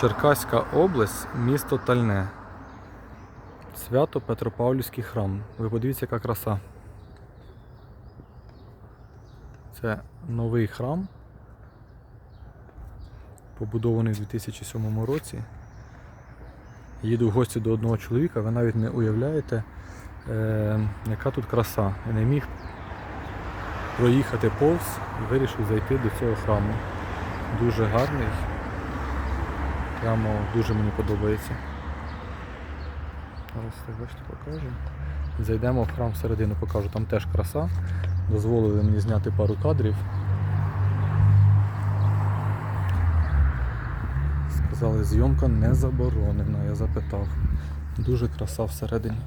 Черкаська область, місто Тальне. Свято Петропавлівський храм. Ви подивіться, яка краса. Це новий храм, побудований у 2007 році. Їду в гості до одного чоловіка, ви навіть не уявляєте, е, яка тут краса. Я не міг проїхати повз і вирішив зайти до цього храму. Дуже гарний. Прямо дуже мені подобається. Зараз так бачите покажу. Зайдемо в храм всередину, покажу, там теж краса. Дозволили мені зняти пару кадрів. Сказали, зйомка не заборонена, я запитав. Дуже краса всередині.